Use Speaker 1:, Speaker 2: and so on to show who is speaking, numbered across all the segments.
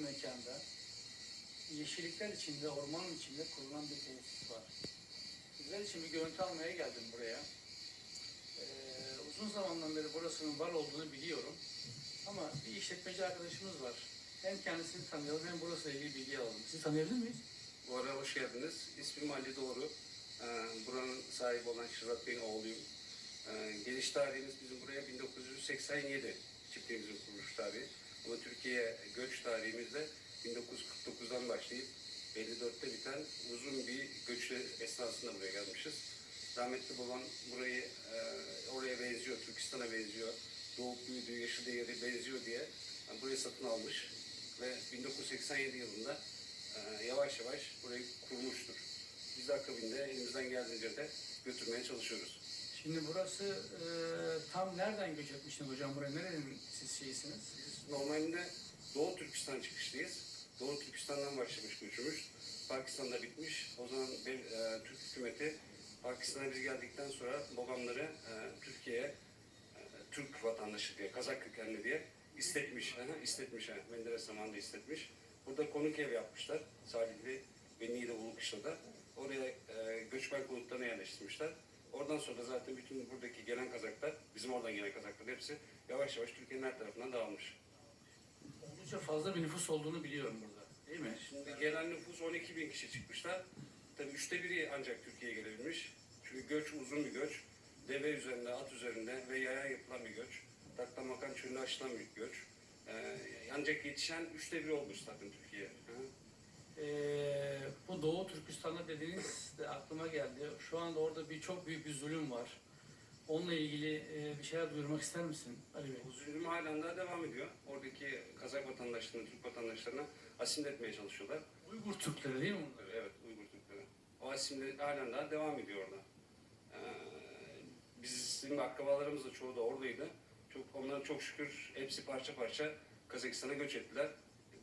Speaker 1: mekanda yeşillikler içinde, ormanın içinde kurulan bir tesis var. Sizler için bir görüntü almaya geldim buraya. Ee, uzun zamandan beri burasının var olduğunu biliyorum. Ama bir işletmeci arkadaşımız var. Hem kendisini tanıyalım hem burasıyla ilgili bilgi alalım. Sizi tanıyabilir miyiz?
Speaker 2: Bu arada hoş geldiniz. İsmim Ali Doğru. Ee, buranın sahibi olan Şırat Bey'in oğluyum. Ee, geliş tarihimiz bizim buraya 1987 çiftliğimizin kuruluş tarihi. Ama Türkiye'ye göç tarihimiz de 1949'dan başlayıp 54'te biten uzun bir göçle esnasında buraya gelmişiz. Rahmetli babam burayı e, oraya benziyor, Türkistan'a benziyor. Doğup büyüdüğü, yaşadığı yere benziyor diye yani burayı satın almış. Ve 1987 yılında e, yavaş yavaş burayı kurmuştur. Biz de akabinde elimizden geldiğince de götürmeye çalışıyoruz.
Speaker 1: Şimdi burası e, tam nereden göç etmiştiniz hocam buraya? Nerenin siz şeysiniz?
Speaker 2: Biz normalde Doğu Türkistan çıkışlıyız. Doğu Türkistan'dan başlamış göçümüz. Pakistan'da bitmiş. O zaman bir, e, Türk hükümeti Pakistan'a biz geldikten sonra babamları e, Türkiye'ye e, Türk vatandaşı diye, Kazak kökenli diye istetmiş. Aha, istetmiş. Yani. Menderes zamanında istetmiş. Burada konuk ev yapmışlar. Salihli ve Niğde Ulukışla'da. Oraya e, göçmen konutlarına yerleştirmişler. Oradan sonra zaten bütün buradaki gelen Kazaklar, bizim oradan gelen Kazaklar hepsi yavaş yavaş Türkiye'nin her tarafından dağılmış.
Speaker 1: Oldukça fazla bir nüfus olduğunu biliyorum burada. Değil mi?
Speaker 2: Şimdi gelen nüfus 12 bin kişi çıkmışlar. Tabii üçte biri ancak Türkiye'ye gelebilmiş. Çünkü göç uzun bir göç. Deve üzerinde, at üzerinde ve yaya yapılan bir göç. Taklamakan çölünde aşılan bir göç. Ee, ancak yetişen üçte biri olmuş zaten Türkiye'ye.
Speaker 1: Ee, bu Doğu Türkistan'da dediğiniz de aklıma geldi. Şu anda orada bir çok büyük bir zulüm var. Onunla ilgili e, bir şeyler duyurmak ister misin Ali Bey?
Speaker 2: Bu zulüm halen daha devam ediyor. Oradaki Kazak vatandaşlarını, Türk vatandaşlarına asimile etmeye çalışıyorlar.
Speaker 1: Uygur Türkleri değil mi bunlar?
Speaker 2: Evet, Uygur Türkleri. O asimle halen daha devam ediyor orada. Ee, bizim akrabalarımız da çoğu da oradaydı. Çok, onların çok şükür hepsi parça parça Kazakistan'a göç ettiler.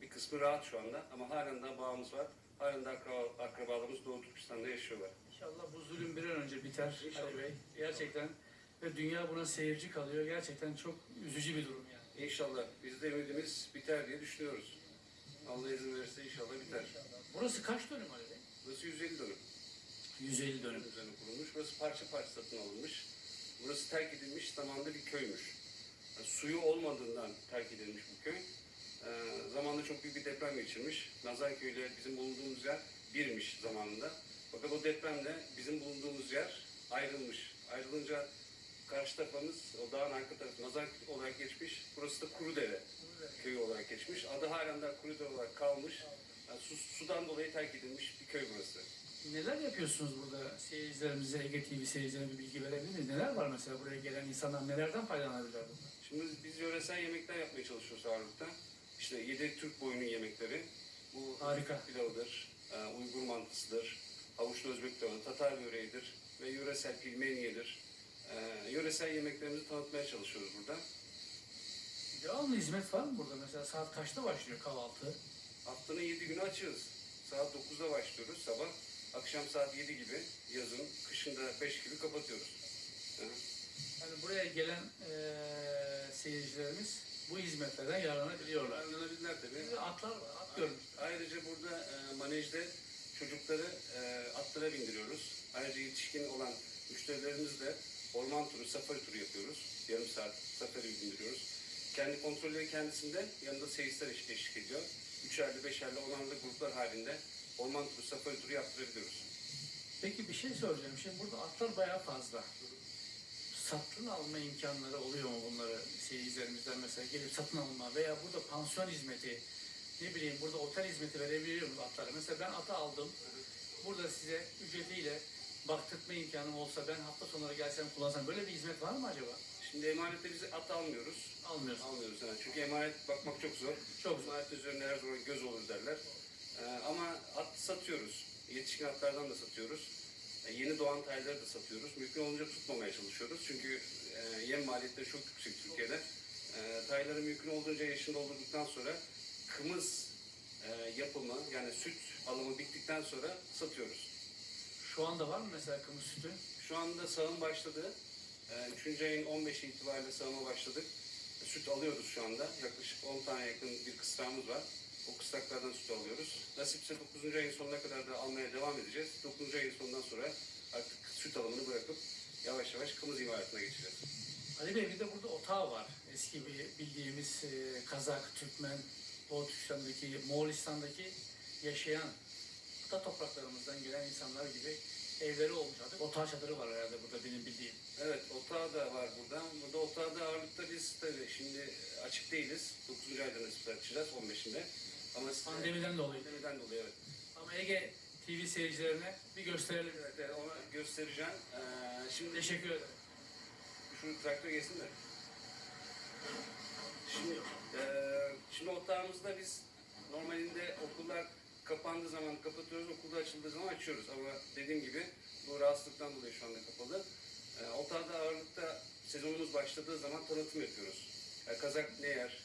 Speaker 2: Bir kısmı rahat şu anda ama halen daha bağımız var. Halen akraba, akrabalarımız Doğu Türkistan'da yaşıyorlar.
Speaker 1: İnşallah bu zulüm bir an önce biter
Speaker 2: İnşallah.
Speaker 1: Ali Bey. Gerçekten ve dünya buna seyirci kalıyor. Gerçekten çok üzücü bir durum yani.
Speaker 2: İnşallah biz de ümidimiz biter diye düşünüyoruz. Allah izin verirse inşallah biter.
Speaker 1: Burası kaç dönüm Ali Bey?
Speaker 2: Burası 150 dönüm.
Speaker 1: 150 dönüm.
Speaker 2: üzerine kurulmuş. Burası parça parça satın alınmış. Burası terk edilmiş zamanında bir köymüş. Yani suyu olmadığından terk edilmiş bu köy. Ee, zamanında çok büyük bir deprem geçirmiş. Nazarköy ile bizim bulunduğumuz yer birmiş zamanında. Fakat o depremde bizim bulunduğumuz yer ayrılmış. Ayrılınca karşı tarafımız, o dağın arka tarafı Nazar olarak geçmiş. Burası da Kurudere köyü olarak geçmiş. Adı halen daha Kurudere olarak kalmış. Yani su, sudan dolayı terk edilmiş bir köy burası.
Speaker 1: Neler yapıyorsunuz burada seyircilerimize, Ege TV seyircilerine bir bilgi verebilir miyiz? Neler var mesela buraya gelen insanlar nelerden faydalanabilirler burada?
Speaker 2: Şimdi biz yöresel yemekler yapmaya çalışıyoruz ağırlıkta. İşte yedi Türk boyunun yemekleri. Bu
Speaker 1: Harika.
Speaker 2: pilavıdır, e, Uygur mantısıdır, havuçlu Özbek pilavı, Tatar böreğidir ve yöresel pilmeniyedir. E, yöresel yemeklerimizi tanıtmaya çalışıyoruz burada.
Speaker 1: Devamlı hizmet var mı burada? Mesela saat kaçta başlıyor kahvaltı?
Speaker 2: Haftanın yedi günü açığız. Saat 9'da başlıyoruz sabah. Akşam saat 7 gibi yazın, kışında 5 gibi kapatıyoruz. Hı.
Speaker 1: Yani buraya gelen eee seyircilerimiz bu hizmetlerden yararlanabiliyorlar.
Speaker 2: Öğrenebilirler tabii.
Speaker 1: Atlar at görmüş.
Speaker 2: Ayrıca burada e, manejde çocukları e, atlara bindiriyoruz. Ayrıca yetişkin olan müşterilerimiz de orman turu, safari turu yapıyoruz. Yarım saat safari bindiriyoruz. Kendi kontrolleri kendisinde yanında seyisler eşlik, ediyor. Üçerli, beşerli, onarlı gruplar halinde orman turu, safari turu yaptırabiliyoruz.
Speaker 1: Peki bir şey soracağım. Şimdi burada atlar bayağı fazla. Satın alma imkanları oluyor mu bunları seyircilerimizden mesela gelip satın alma veya burada pansiyon hizmeti ne bileyim burada otel hizmeti verebiliyor muyuz atlara? Mesela ben atı aldım. Burada size ücretiyle baktırtma imkanım olsa ben hafta sonları gelsem kullansam böyle bir hizmet var mı acaba?
Speaker 2: Şimdi emanette biz at almıyoruz.
Speaker 1: Almıyoruz.
Speaker 2: Almıyoruz yani. Çünkü emanet bakmak çok zor.
Speaker 1: Çok zor.
Speaker 2: Emanet üzerine her zaman göz olur derler. Ee, ama at satıyoruz. Yetişkin atlardan da satıyoruz. Ee, yeni doğan tayları da satıyoruz. Mümkün olunca tutmamaya çalışıyoruz. Çünkü e, yem maliyetleri çok yüksek Türkiye'de. Ee, tayları mümkün olduğunca yaşını doldurduktan sonra kımız e, yapımı yani süt alımı bittikten sonra satıyoruz.
Speaker 1: Şu anda var mı mesela kımız sütü?
Speaker 2: Şu anda sağım başladı. Ee, Üçüncü ayın 15'i itibariyle sağıma başladık. Süt alıyoruz şu anda. Yaklaşık 10 tane yakın bir kısrağımız var. O kısraklardan süt alıyoruz. Nasipse 9. ayın sonuna kadar da almaya devam edeceğiz. 9. ayın sonundan sonra artık süt alımını bırakıp yavaş yavaş kımız imalatına geçeceğiz.
Speaker 1: Ali Bey bir de burada otağı var. Eski bir bildiğimiz e, Kazak, Türkmen, Doğu Türkistan'daki, Moğolistan'daki yaşayan da topraklarımızdan gelen insanlar gibi evleri olmuş artık. Otağı çadırı var herhalde burada benim bildiğim.
Speaker 2: Evet, otağı da var burada. Burada otağı da ağırlıkta biz tabii şimdi açık değiliz. 9. ayda nasip açacağız 15'inde. Ama
Speaker 1: Pandemiden dolayı.
Speaker 2: Pandemiden dolayı evet.
Speaker 1: Ama Ege TV seyircilerine bir gösterelim.
Speaker 2: Evet, evet, ona göstereceğim. Ee, şimdi
Speaker 1: Teşekkür ederim.
Speaker 2: Şu traktör geçsin de. Şimdi, eee şimdi otağımızda biz normalinde okullar kapandığı zaman kapatıyoruz, okulda açıldığı zaman açıyoruz. Ama dediğim gibi bu rahatsızlıktan dolayı şu anda kapalı. Eee otağda ağırlıkta sezonumuz başladığı zaman tanıtım yapıyoruz. Yani Kazak ne yer,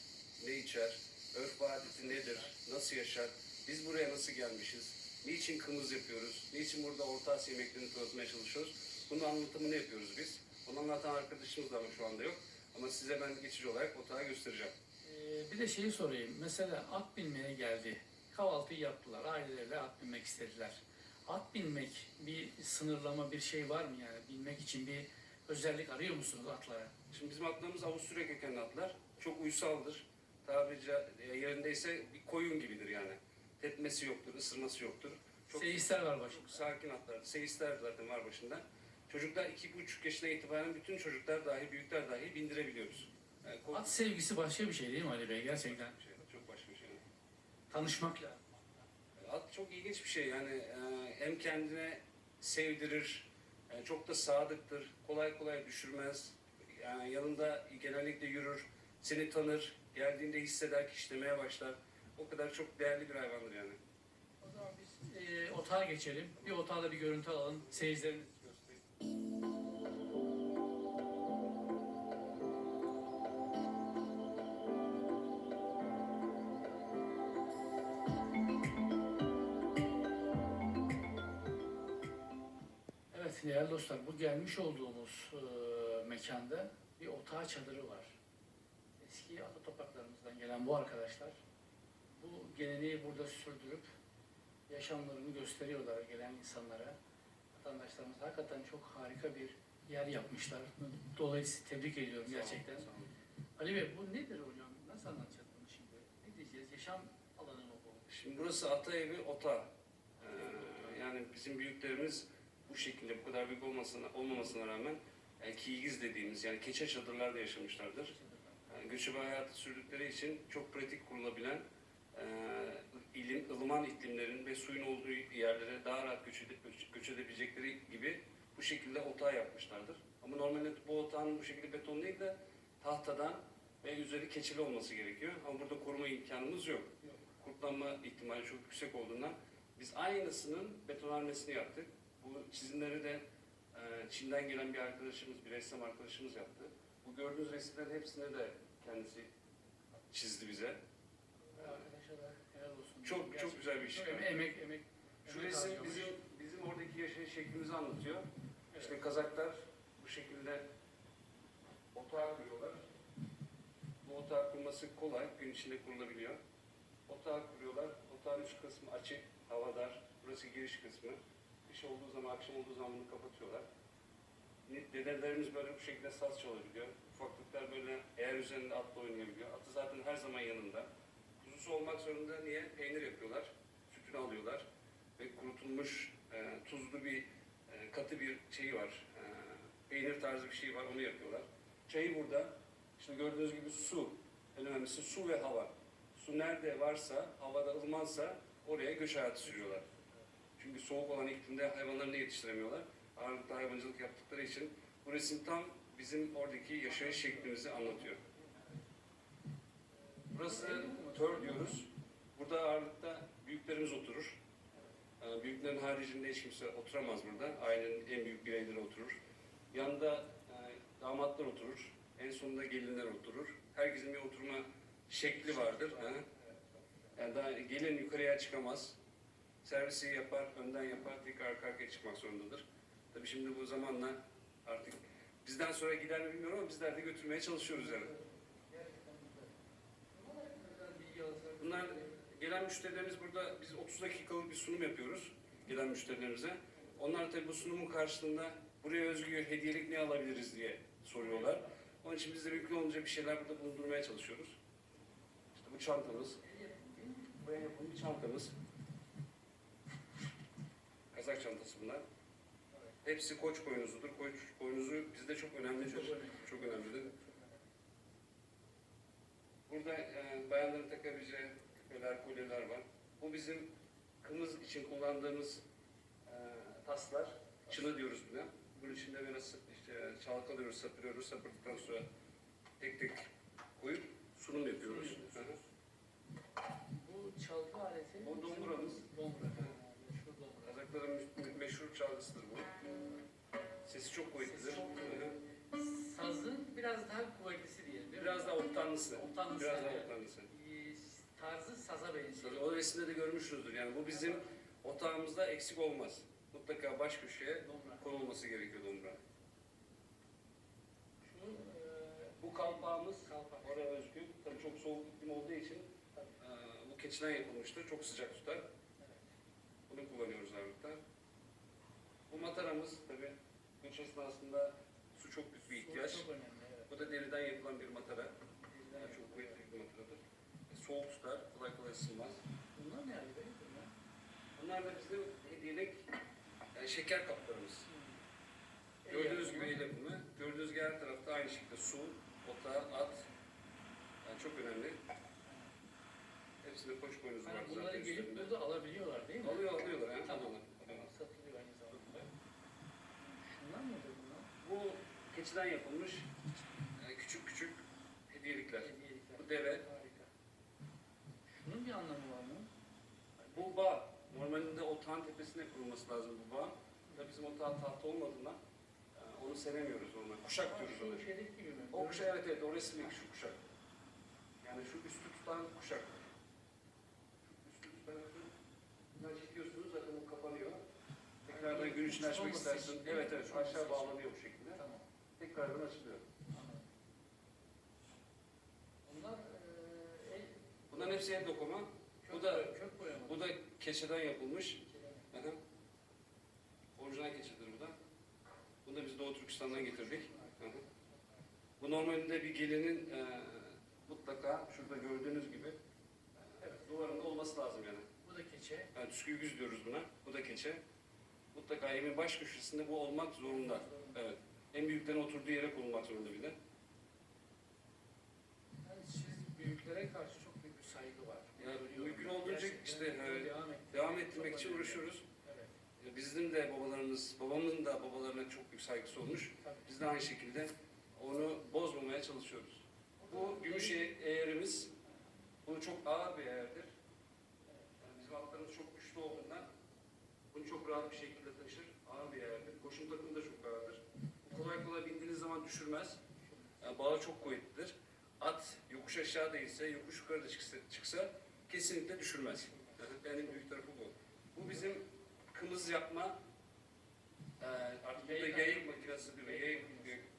Speaker 2: ne içer, örf adeti nedir, nasıl yaşar, biz buraya nasıl gelmişiz, niçin kımız yapıyoruz, niçin burada Orta Asya yemeklerini tanıtmaya çalışıyoruz. Bunun anlatımını yapıyoruz biz. Onu anlatan arkadaşımız da ama şu anda yok. Ama size ben geçici olarak otağı göstereceğim.
Speaker 1: Ee, bir de şeyi sorayım. Mesela at binmeye geldi. Kahvaltıyı yaptılar. Ailelerle at binmek istediler. At binmek bir sınırlama bir şey var mı yani? Binmek için bir özellik arıyor musunuz atlara?
Speaker 2: Şimdi bizim atlarımız Avusturya kökenli atlar. Çok uysaldır. Tabiri ca- yerindeyse bir koyun gibidir yani. Tepmesi yoktur, ısırması yoktur. Çok,
Speaker 1: Seyisler var başında.
Speaker 2: çok sakin atlar. Seyisler zaten var başında. Çocuklar iki buçuk yaşına itibaren bütün çocuklar dahi, büyükler dahi bindirebiliyoruz. Yani
Speaker 1: At sevgisi başka bir şey değil mi Ali Bey? Gerçekten.
Speaker 2: bir şey, çok başka bir şey.
Speaker 1: Tanışmak lazım.
Speaker 2: At çok ilginç bir şey yani e, hem kendine sevdirir, e, çok da sadıktır, kolay kolay düşürmez. Yani yanında genellikle yürür, seni tanır, geldiğinde hisseder, kişlemeye başlar. O kadar çok değerli bir hayvandır yani.
Speaker 1: O zaman biz e, otağa geçelim. Bir otağa da bir görüntü alalım. Seyircilerimiz gelmiş olduğumuz e, mekanda bir otağı çadırı var. Eski ata topraklarımızdan gelen bu arkadaşlar bu geleneği burada sürdürüp yaşamlarını gösteriyorlar gelen insanlara. Vatandaşlarımız hakikaten çok harika bir yer yapmışlar. Dolayısıyla tebrik ediyorum gerçekten.
Speaker 2: Sağ olun.
Speaker 1: Ali Bey bu nedir hocam? Nasıl anlatacağız bunu şimdi? Ne diyeceğiz? Yaşam alanı mı bu?
Speaker 2: Şimdi burası ata evi ota. Ee, yani bizim büyüklerimiz bu şekilde bu kadar büyük olmasına, olmamasına rağmen yani kiyigiz dediğimiz yani keçe çadırlarda yaşamışlardır. Yani göçebe hayatı sürdükleri için çok pratik kurulabilen e, ilim, ılıman iklimlerin ve suyun olduğu yerlere daha rahat göç, edip, göç, edebilecekleri gibi bu şekilde otağı yapmışlardır. Ama normalde bu otağın bu şekilde beton değil de tahtadan ve üzeri keçeli olması gerekiyor. Ama burada koruma imkanımız yok. Kurtlanma ihtimali çok yüksek olduğundan biz aynısının betonarmesini yaptık. Bu çizimleri de e, Çin'den gelen bir arkadaşımız, bir ressam arkadaşımız yaptı. Bu gördüğünüz resimlerin hepsini de kendisi çizdi bize.
Speaker 1: Arkadaşa da helal olsun.
Speaker 2: Çok çok
Speaker 1: Gerçekten
Speaker 2: güzel bir iş.
Speaker 1: çok emek, emek, emek.
Speaker 2: Şu resim bizim bizim oradaki yaşayış şeklimizi anlatıyor. İşte Kazaklar bu şekilde otağı kuruyorlar. Bu otağı kurması kolay, gün içinde kurulabiliyor. Otağı kuruyorlar. Otağın üst kısmı açık, havadar. Burası giriş kısmı. Kış olduğu zaman, akşam olduğu zaman bunu kapatıyorlar. Dedelerimiz böyle bu şekilde saz çalabiliyor. Ufaklıklar böyle eğer üzerinde atla oynayabiliyor. Atı zaten her zaman yanında. Kuzusu olmak zorunda niye? Peynir yapıyorlar. Sütünü alıyorlar. Ve kurutulmuş e, tuzlu bir e, katı bir şey var. E, peynir tarzı bir şey var. Onu yapıyorlar. Çayı burada. İşte gördüğünüz gibi su. En önemlisi su ve hava. Su nerede varsa, havada ılımansa oraya göç hayatı sürüyorlar. Çünkü soğuk olan iklimde hayvanlarını yetiştiremiyorlar. Ağırlıklı hayvancılık yaptıkları için bu resim tam bizim oradaki yaşayış şeklimizi anlatıyor. Burası tör diyoruz. Burada ağırlıkta büyüklerimiz oturur. Ee, Büyüklerin haricinde hiç kimse oturamaz burada. Ailenin en büyük bireyleri oturur. Yanında e, damatlar oturur. En sonunda gelinler oturur. Herkesin bir oturma şekli vardır. Yani daha gelin yukarıya çıkamaz. Servisi yapar, önden yapar, tekrar arka arkaya çıkmak zorundadır. Tabii şimdi bu zamanla artık bizden sonra gider mi bilmiyorum ama bizler de götürmeye çalışıyoruz yani. Bunlar gelen müşterilerimiz burada biz 30 dakikalık bir sunum yapıyoruz gelen müşterilerimize. Onlar tabii bu sunumun karşılığında buraya özgü hediyelik ne alabiliriz diye soruyorlar. Onun için biz de mümkün olunca bir şeyler burada bulundurmaya çalışıyoruz. İşte bu çantamız. Bu en yapımı çantamız. Kazak çantası bunlar. Hepsi koç boynuzudur. Koç boynuzu bizde çok önemlidir.
Speaker 1: Çok önemli.
Speaker 2: Çok önemlidir. Burada e, bayanların takabileceği küpeler, kolyeler var. Bu bizim kımız için kullandığımız e, taslar. Çını diyoruz buna. Bunun içinde böyle işte çalkalıyoruz, sapırıyoruz. Sapırdıktan sonra tek tek koyup sunum yapıyoruz.
Speaker 1: Bu çalgı aleti.
Speaker 2: O domburamız.
Speaker 1: Dombra. Ha, Meşhur
Speaker 2: çalgısıdır bu. Sesi çok kuvvetlidir.
Speaker 1: Sazın biraz daha kuvvetlisi diyelim. değil mi?
Speaker 2: Biraz daha oktanlısı.
Speaker 1: Oktanlısı,
Speaker 2: Biraz daha
Speaker 1: evet.
Speaker 2: oktanlısı.
Speaker 1: Ee, Tarzı saza benziyor.
Speaker 2: O resimde de görmüşsünüzdür. Yani bu bizim otağımızda eksik olmaz. Mutlaka baş köşeye
Speaker 1: Dombra.
Speaker 2: konulması gerekiyor dombra.
Speaker 1: Şu e,
Speaker 2: Bu kalpağımız
Speaker 1: kalpak.
Speaker 2: oraya özgü. Tabii çok soğuk iklim olduğu için e, bu keçiden yapılmıştır. Çok sıcak tutar. Kullanıyoruz ağırlıkta. Bu mataramız tabii göç esnasında su çok büyük bir ihtiyaç.
Speaker 1: Çok önemli evet.
Speaker 2: Bu da deriden yapılan bir matara.
Speaker 1: Bizden
Speaker 2: Yani çok kuvvetli bir mataradır. E, Soğuk tutar, kolay kolay ısınmaz.
Speaker 1: Bunlar ne abi? Bunlar.
Speaker 2: Da bizim hediyelik yani şeker kaplarımız.
Speaker 1: El
Speaker 2: Gördüğünüz gibi el yapımı. Gördüğünüz gibi her tarafta aynı şekilde su, ota, at. Yani çok önemli. Hepsinde koç boynuzu var.
Speaker 1: Yani bunları
Speaker 2: zaten
Speaker 1: gelip burada alabiliyorlar değil mi?
Speaker 2: Alıyor, alıyorlar. Yani.
Speaker 1: Tamam.
Speaker 2: Alıyorlar.
Speaker 1: Tamam. Satılıyor aynı zamanda. Şunlar mıdır bunlar?
Speaker 2: Bu keçiden yapılmış e, küçük küçük hediyelikler.
Speaker 1: Hediyelikler.
Speaker 2: Bu deve.
Speaker 1: Harika. Şunun bir anlamı var mı?
Speaker 2: Bu bağ. Normalinde otağın tepesine kurulması lazım bu bağ. Da bizim otağın tahta olmadığından e, onu seremiyoruz normal. Kuşak diyoruz ona.
Speaker 1: Gibi mi?
Speaker 2: O kuşak evet evet o resimdeki şu kuşak. Yani şu üstü tutan kuşak. Şu üstü tutan Bundan çekiyorsunuz zaten o kapanıyor. Tekrardan gün için açmak istersin. Evet evet aşağı bağlanıyor bu şekilde. Tekrardan açılıyor.
Speaker 1: Anladım. Bunlar eee el
Speaker 2: Bunların hepsi el dokuma.
Speaker 1: kök,
Speaker 2: Bu da-
Speaker 1: kök boyama.
Speaker 2: Bu da keçeden yapılmış. Aha. Orijinal keçidir bu da. Bunu da biz Doğu Türkistan'dan getirdik. Bu normalde bir gelinin e, mutlaka şurada gördüğünüz gibi e, evet, duvarında olması lazım yani.
Speaker 1: Bu da keçe.
Speaker 2: Yani tüskügüz diyoruz buna. Bu da keçe. Mutlaka evin baş köşesinde bu olmak zorunda. Evet. En büyüklerin oturduğu yere konulmak zorunda bir de.
Speaker 1: Yani siz büyüklere karşı çok büyük bir saygı var.
Speaker 2: Ya,
Speaker 1: Görüyorum.
Speaker 2: mümkün olduğunca işte,
Speaker 1: devam
Speaker 2: Devam ettirmek için uğraşıyoruz.
Speaker 1: Evet.
Speaker 2: Bizim de babalarımız, babamın da babalarına çok büyük saygısı olmuş.
Speaker 1: Tabii.
Speaker 2: Biz de aynı şekilde onu bozmamaya çalışıyoruz. Bu gümüş e- eğerimiz, bu çok ağır bir eğerdir. Yani bizim atlarımız çok güçlü olduğundan bunu çok rahat bir şekilde taşır. Ağır bir eğerdir. Koşum takımı da çok ağırdır. Kolay kolay bindiğiniz zaman düşürmez. Yani bağı çok kuvvetlidir. At yokuş aşağı değilse, yokuş yukarı da çıksa, çıksa kesinlikle düşürmez. Yani en büyük tarafı bu. Bu bizim kımız yapma e, artık burada
Speaker 1: Yayın-
Speaker 2: makinesi diyor, yayık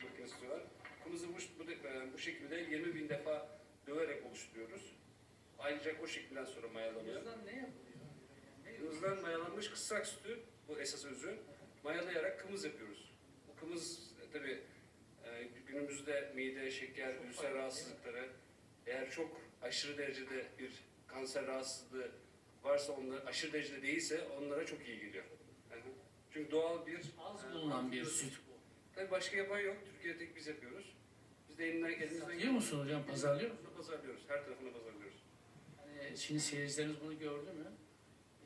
Speaker 2: makinesi var. Kımızı bu, bu, e, bu şekilde 20 bin defa döverek oluşturuyoruz. Ayrıca o şekilden sonra mayalanıyor.
Speaker 1: Kızdan ne yapılıyor?
Speaker 2: Kımızdan mayalanmış kısrak sütü, bu esas özü, mayalayarak kımız yapıyoruz. Kımız e, tabi günümüzde mide, şeker,
Speaker 1: Çok
Speaker 2: ülser rahatsızlıkları, eğer çok aşırı derecede bir kanser rahatsızlığı varsa onlar aşırı derecede değilse onlara çok iyi geliyor. Hı. Çünkü doğal bir
Speaker 1: Az
Speaker 2: e,
Speaker 1: bulunan bir süt bu.
Speaker 2: Tabii başka yapan yok. Türkiye'de tek biz yapıyoruz. Biz de elinden elimizden
Speaker 1: Satıyor musun hocam? Pazarlıyor musun?
Speaker 2: Pazarlıyoruz. Her tarafını pazarlıyoruz.
Speaker 1: Hani şimdi seyircilerimiz bunu gördü mü?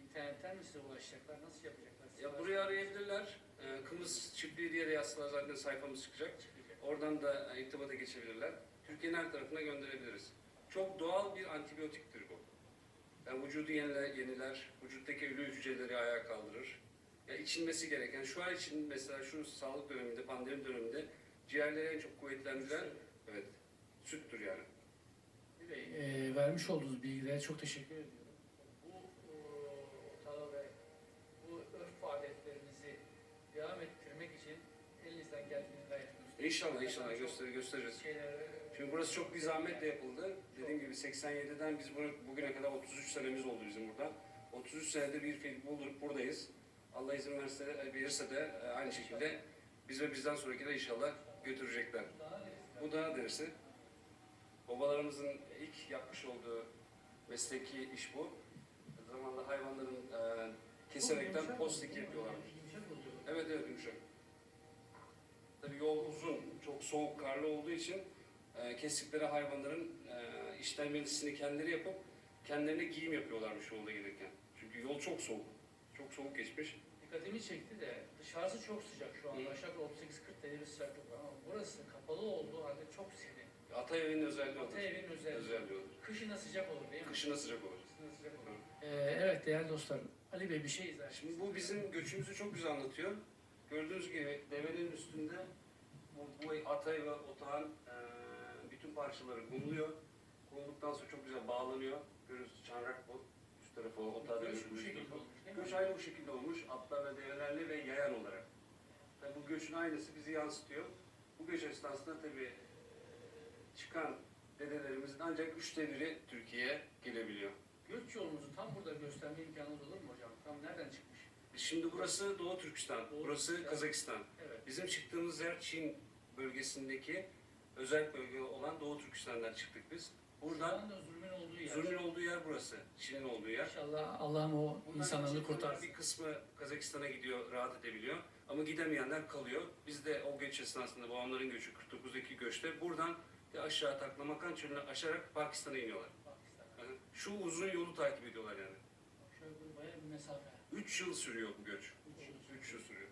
Speaker 1: İnternetten mi size ulaşacaklar? Nasıl yapacaklar?
Speaker 2: Ya buraya arayabilirler. Ee, Kımız çiftliği diye de yazsalar zaten sayfamız çıkacak. Oradan da e, irtibata geçebilirler. Türkiye'nin her tarafına gönderebiliriz. Çok doğal bir antibiyotiktir bu. Yani vücudu yeniler, yeniler vücuttaki ölü hücreleri ayağa kaldırır. Ya içilmesi gereken, şu an için mesela şu sağlık döneminde, pandemi döneminde ciğerleri en çok kuvvetlendiren evet, süttür yani.
Speaker 1: E, vermiş olduğunuz bilgilere çok teşekkür ediyorum. Bu e, Tala Bey, bu örf adetlerinizi devam ettirmek için elinizden geldiğini gayet gösteriyorsunuz.
Speaker 2: İnşallah inşallah göster göstereceğiz. Şimdi burası çok bir zahmetle yapıldı. Dediğim gibi 87'den biz bugüne kadar 33 senemiz oldu bizim burada. 33 senedir bir fiil buldurup buradayız. Allah izin verirse, verirse de e, aynı şekilde biz ve bizden sonraki de inşallah götürecekler. Bu da dersi. Babalarımızın ilk yapmış olduğu mesleki iş bu. Zamanla hayvanların e, keserekten postik
Speaker 1: oluyor.
Speaker 2: Evet evet yumuşak. Tabii yol uzun, çok soğuk, karlı olduğu için e, kestikleri hayvanların e, işlenmesini kendileri yapıp kendilerine giyim yapıyorlarmış yolda gelirken. Çünkü yol çok soğuk. Çok soğuk geçmiş.
Speaker 1: Dikkatimi çekti de dışarısı çok sıcak şu anda.
Speaker 2: Hı.
Speaker 1: Aşağı yukarı 38-40 derece sıcaklık var ama burası kapalı olduğu halde çok serin.
Speaker 2: Ata evinin özelliği olur.
Speaker 1: Ata evinin özelliği.
Speaker 2: Özelliği olur.
Speaker 1: Kışına sıcak olur değil mi?
Speaker 2: Kışına sıcak olur.
Speaker 1: Kışına sıcak olur. Ee, evet değerli dostlar. Ali Bey bir şey etsin.
Speaker 2: Şimdi bu bizim göçümüzü çok güzel anlatıyor. Gördüğünüz gibi devenin üstünde bu, bu atay ve otağın e, bütün parçaları kumluyor. Kumlulduktan sonra çok güzel bağlanıyor. Görüyorsunuz çanrak bu. Üst tarafı otağa
Speaker 1: Göç bu
Speaker 2: dönüşmüş. Göç aynı bu şekilde olmuş. Atlarla, develerle ve yayan olarak. Tabii bu göçün aynısı bizi yansıtıyor. Bu göç esnasında tabii e, çıkan dedelerimizin ancak üçte biri Türkiye'ye gelebiliyor.
Speaker 1: Göç yolumuzu tam burada gösterme imkanı olur mu hocam? Tam nereden çıkmış?
Speaker 2: Şimdi burası Doğu Türkistan,
Speaker 1: Doğu
Speaker 2: burası
Speaker 1: Türkistan.
Speaker 2: Kazakistan.
Speaker 1: Evet.
Speaker 2: Bizim çıktığımız yer Çin bölgesindeki özel bölge olan Doğu Türkistan'dan çıktık biz. Buradan
Speaker 1: zulmün olduğu yer.
Speaker 2: zulmün olduğu yer burası. Çin'in olduğu yer.
Speaker 1: İnşallah Allah'ım o insanları kurtarsın.
Speaker 2: Bir kısmı Kazakistan'a gidiyor, rahat edebiliyor. Ama gidemeyenler kalıyor. Biz de o göç esnasında, babamların göçü 49'daki göçte buradan de aşağı Taklamakan çölünü aşarak Pakistan'a iniyorlar.
Speaker 1: Pakistan'a.
Speaker 2: Yani şu uzun yolu takip ediyorlar yani.
Speaker 1: Şöyle bir bayağı bir mesafe.
Speaker 2: 3 yıl sürüyor bu göç.
Speaker 1: Üç yıl.
Speaker 2: 3 yıl sürüyor.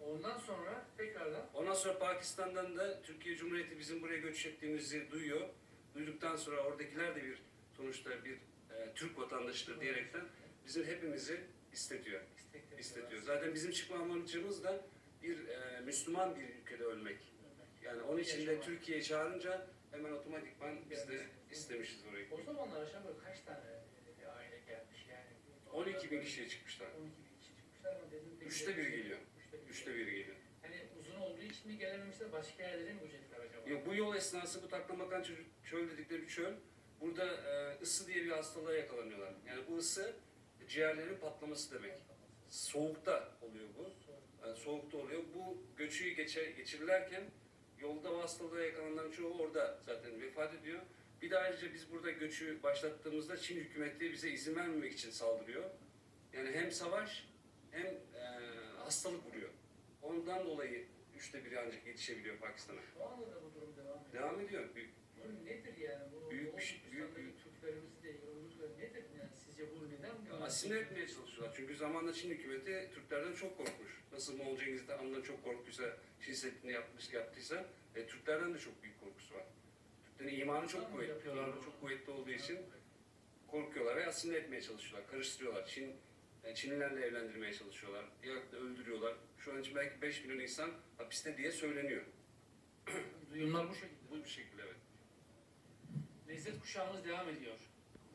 Speaker 1: Ondan sonra tekrardan
Speaker 2: Ondan sonra Pakistan'dan da Türkiye Cumhuriyeti bizim buraya göç ettiğimizi duyuyor. Duyduktan sonra oradakiler de bir sonuçta bir e, Türk vatandaşıdır diyerekten bizim hepimizi istetiyor.
Speaker 1: istek
Speaker 2: istetiyor. Zaten bizim çıkma amacımız da bir e, Müslüman bir ülkede ölmek. Yani onun için de Türkiye'yi çağırınca hemen otomatikman biz de istemişiz orayı.
Speaker 1: O zamanlar aşağı yukarı kaç tane e, aile gelmiş yani?
Speaker 2: 12 bin kişiye çıkmışlar.
Speaker 1: 12 bin kişi çıkmışlar ama dedim de-
Speaker 2: Üçte bir geliyor.
Speaker 1: Üçte bir.
Speaker 2: Geliyor.
Speaker 1: Hani uzun olduğu için mi gelememişler başka yerlere mi göçettiler acaba?
Speaker 2: Ya bu yol esnası bu taklamakan çöl, dedikleri bir çöl. Burada e, ısı diye bir hastalığa yakalanıyorlar. Yani bu ısı ciğerlerin patlaması demek. Soğukta oluyor bu. Yani soğukta oluyor. Bu göçü geçe, geçirirlerken yolda hastalığa yakalananların çoğu orada zaten vefat ediyor. Bir de ayrıca biz burada göçü başlattığımızda Çin hükümeti bize izin vermemek için saldırıyor. Yani hem savaş hem e, hastalık vuruyor. Ondan dolayı üçte biri ancak yetişebiliyor Pakistan'a.
Speaker 1: Şu anda da bu durum devam ediyor.
Speaker 2: Devam ediyor. Büyük,
Speaker 1: Bu nedir yani? Bu
Speaker 2: Büyük bir şey-
Speaker 1: Türkistan'daki
Speaker 2: büyük-
Speaker 1: Türklerimizi de nedir yani sizce bu neden?
Speaker 2: Asimile etmeye çalışıyorlar. Çünkü zamanla Çin hükümeti Türklerden çok korkmuş. Nasıl Moğol Cengiz Han'dan çok korkuysa, Çin Seddi'ni yapmış, yaptıysa e, Türklerden de çok büyük korkusu var. Türklerin imanı çok kuvvetli, imanı çok kuvvetli olduğu için korkuyorlar ve asimile etmeye çalışıyorlar, karıştırıyorlar. Çin, e, Çinlilerle evlendirmeye çalışıyorlar, da öldürüyorlar. Şu an için belki 5 milyon insan hapiste diye söyleniyor.
Speaker 1: Duyumlar bu şekilde.
Speaker 2: Bu bir şekilde evet.
Speaker 1: Lezzet kuşağımız devam ediyor.